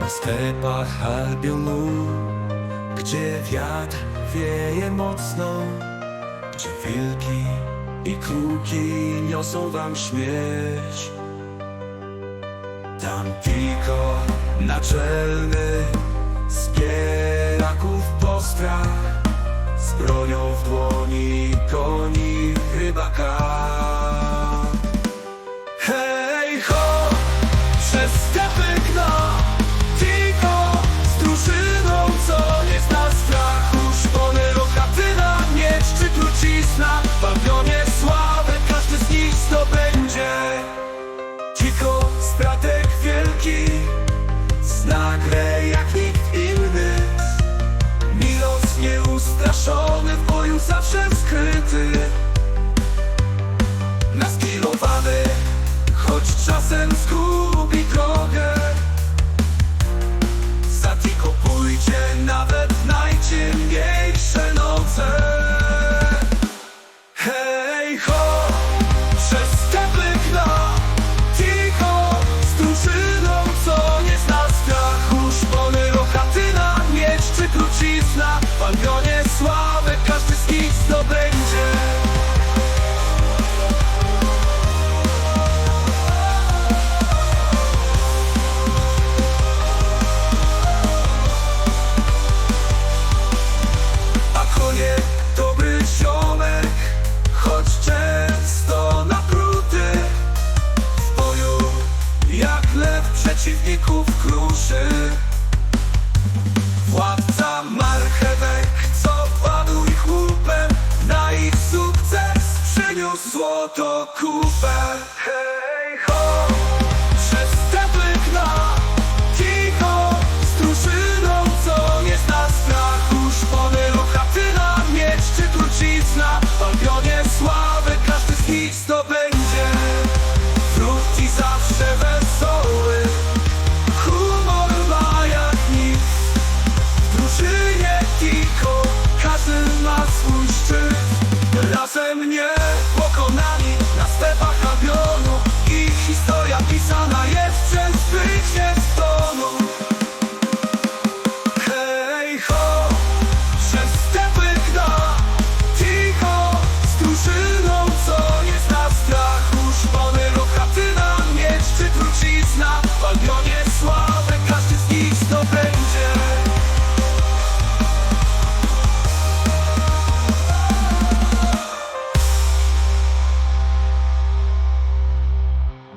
Na stepach Albionu Gdzie wiatr wieje mocno Gdzie wilki i kruki niosą wam śmierć. Tam tylko naczelny z bieraków postrach Z bronią w dłoni Zna grę jak nikt inny. Milos nieustraszony w boju zawsze skryty Naskilowany, choć czasem zgubi drogę. Zatiko pójdzie nawet najciemniejsze noce. Hej ho, przeciwników kruszy Władca marchewek, co padł ich łupem Na ich sukces przyniósł złoto kupę! lat, w Albionie sławę Każdy z nich zdobył